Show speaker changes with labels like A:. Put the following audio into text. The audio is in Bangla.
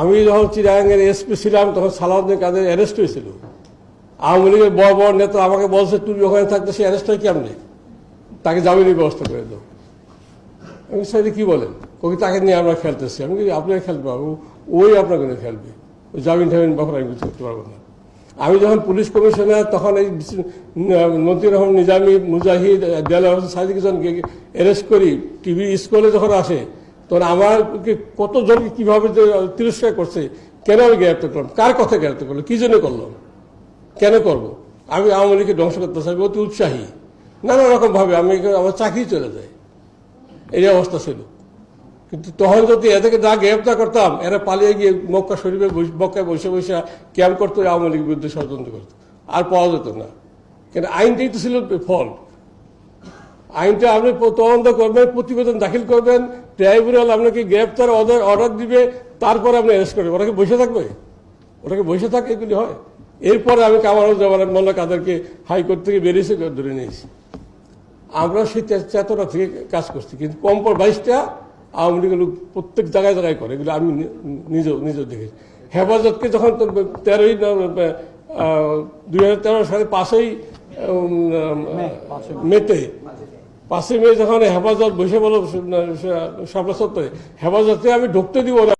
A: আমি যখন চিরাঙ্গের এসপি ছিলাম, তখন সালাউদ্দিন কাদের অ্যারেস্ট হয়েছিল। আওয়ামী লীগের বড় বড় নেতা আমাকে বলছে, তুমি ওখানে থাকতে সে অ্যারেস্ট হয় কেমনে? তাকে জামিনের ব্যবস্থা করে দাও। আমি স্যার কি বলেন? ওকে তাকে নিয়ে আমরা খেলতেছি। আমি আপনাকে খেলতে পারব ওই আপনাকে নিয়ে খেলবে। ওই জামিন টামিন ব্যাপারে আমি কিছু করতে পারব না। আমি যখন পুলিশ কমিশনার, তখন এই মন্ত্রী রহমান নিজামী, মুজাহিদ দেলা হোসেন সাদিকজনকে অ্যারেস্ট করি। টিভি স্কুলে যখন আসে তখন আমাকে কতজনকে কীভাবে যে তিরস্কার করছে, কেন আমি গ্রেপ্তার করলাম? কার কথা গ্রেপ্তার করলাম? কি জন্য করলাম? কেন করব? আমি আওয়ামী লীগকে ধ্বংস করতে চাই অতি উৎসাহী। নানা রকম ভাবে আমি আমার চাকরি চলে যায়। এই অবস্থা ছিল। কিন্তু তখন যদি এদেরকে না গ্রেপ্তার করতাম, এরা পালিয়ে গিয়ে মক্কা শরীফে মক্কায় বসে বসে ক্যাম্প করতো, আওয়ামী লীগের বিরুদ্ধে ষড়যন্ত্র করতো। আর পাওয়া যেত না। কিন্তু আইনটাই তো ছিল ফল আইনটা আপনি তদন্ত করবেন প্রতিবেদন দাখিল করবেন ট্রাইব্যুনাল আপনাকে গ্রেপ্তার অর্ডার অর্ডার দিবে তারপরে আপনি অ্যারেস্ট করবেন। ওটাকে বসে থাকবে? ওটাকে বসে থাকে এগুলি হয়? এরপরে আমি কামারুজ্জামান মোল্লা কাদেরকে হাইকোর্ট থেকে বেরিয়েছে ধরে নিয়েছি। আমরা সেই চেতনা থেকে কাজ করছি। কিন্তু কম্পর বাইশটা আওয়ামী লীগের লোক প্রত্যেক জায়গায় জায়গায় করে। এগুলো আমি নিজেও নিজেও দেখেছি। হেফাজতকে যখন তেরোই দুই হাজার তেরো সালে পাঁচই মেতে পাঁচই মে যখন হেফাজত বসে বলো সত্ত্বে হেফাজতে আমি ঢুকতে দিব না।